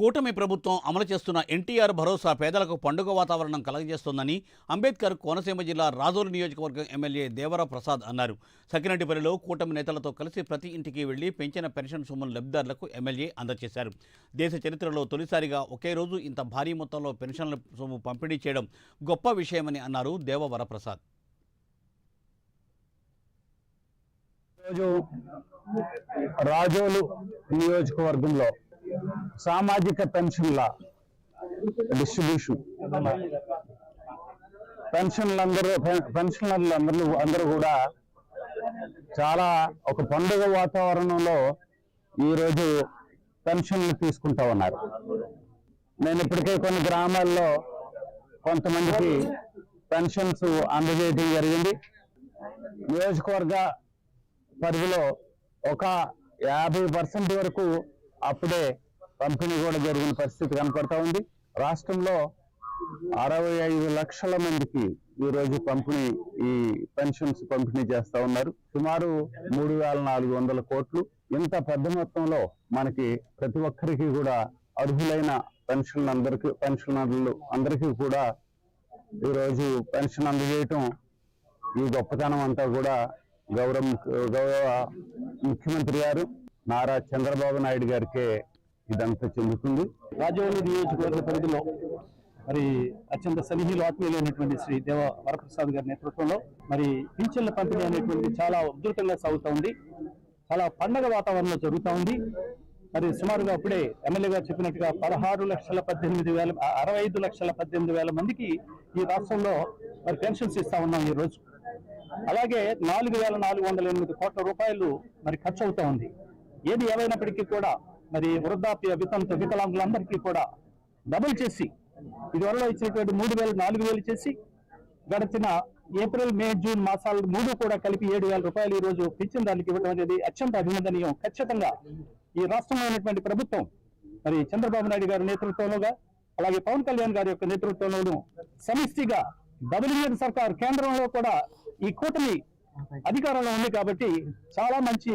కూటమి ప్రభుత్వం అమలు చేస్తున్న ఎన్టీఆర్ భరోసా పేదలకు పండుగ వాతావరణం కలగజేస్తోందని అంబేద్కర్ కోనసీమ జిల్లా రాజోలు నియోజకవర్గం ఎమ్మెల్యే దేవర ప్రసాద్ అన్నారు. సకినటిపల్లిలో కూటమి నేతలతో కలిసి ప్రతి ఇంటికి వెళ్ళి పెంచిన పెన్షన్ సొమ్మును లబ్ధిదారులకు ఎమ్మెల్యే అందజేశారు. దేశ చరిత్రలో తొలిసారిగా ఒకే రోజు ఇంత భారీ మొత్తంలో పెన్షన్ల సొమ్ము పంపిణీ చేయడం గొప్ప విషయమని అన్నారు దేవవర ప్రసాద్. రాజోలు నియోజకవర్గంలో సామాజిక పెన్షన్ల డిస్ట్రిబ్యూషన్. పెన్షన్లందరూ పెన్షనర్లు అందరూ అందరూ కూడా చాలా ఒక పండుగ వాతావరణంలో ఈరోజు పెన్షన్లు తీసుకుంటా ఉన్నారు. నేను ఇప్పటికే కొన్ని గ్రామాల్లో కొంతమందికి పెన్షన్స్ అందజేయడం జరిగింది. నియోజకవర్గ పరిధిలో ఒక యాభై పర్సెంట్ వరకు అప్పుడే పంపిణీ కూడా జరిగిన పరిస్థితి కనపడతా ఉంది. రాష్ట్రంలో అరవై ఐదు లక్షల మందికి ఈ రోజు పంపిణీ ఈ పెన్షన్స్ పంపిణీ చేస్తా ఉన్నారు. సుమారు మూడు వేల నాలుగు వందల కోట్లు. ఇంత పెద్ద మొత్తంలో మనకి ప్రతి ఒక్కరికి కూడా అర్హులైన పెన్షన్ అందరికీ పెన్షనర్లు అందరికీ కూడా ఈరోజు పెన్షన్ అందజేయటం ఈ గొప్పతనం అంతా కూడా గౌరవ గౌరవ ముఖ్యమంత్రి గారు నారా చంద్రబాబు నాయుడు గారికే ఇదంతా చెందుతుంది. రాజవల్లి నియోజకవర్గ పరిధిలో మరి అత్యంత సన్నిహిలు ఆత్మీయులైనటువంటి శ్రీ దేవ వరప్రసాద్ గారి నేతృత్వంలో మరి పింఛన్ల పంపిణీ అనేటువంటి చాలా ఉధృతంగా సాగుతా ఉంది. చాలా పండగ వాతావరణంలో జరుగుతూ ఉంది. మరి సుమారుగా అప్పుడే ఎమ్మెల్యే గారు చెప్పినట్టుగా పదహారు లక్షల పద్దెనిమిది వేల అరవై ఐదు లక్షల పద్దెనిమిది వేల మందికి ఈ రాష్ట్రంలో మరి పెన్షన్స్ ఇస్తా ఉన్నాం ఈ రోజు అలాగే నాలుగు వేల నాలుగు వందల ఎనిమిది కోట్ల రూపాయలు మరి ఖర్చు అవుతా ఉంది. ఏది ఏమైనప్పటికీ కూడా మరి వృద్ధాప్య వితంత వికలాంగులందరికీ కూడా డబుల్ చేసి ఇదివరలో ఇచ్చినటువంటి మూడు వేలు నాలుగు వేలు చేసి గడిచిన ఏప్రిల్ మే జూన్ మాసాలు మూడు కూడా కలిపి ఏడు వేల రూపాయలు ఈ రోజు పెంచిన దానికి ఇవ్వడం అనేది అత్యంత అభినందనీయం. ఖచ్చితంగా ఈ రాష్ట్రంలో ఉన్నటువంటి ప్రభుత్వం మరి చంద్రబాబు నాయుడు గారి నేతృత్వంలోగా అలాగే పవన్ కళ్యాణ్ గారి యొక్క నేతృత్వంలోనూ సమిష్టిగా డబుల్ ఇంజన్ సర్కార్ కేంద్రంలో కూడా ఈ కూటమి అధికారంలో ఉంది కాబట్టి చాలా మంచి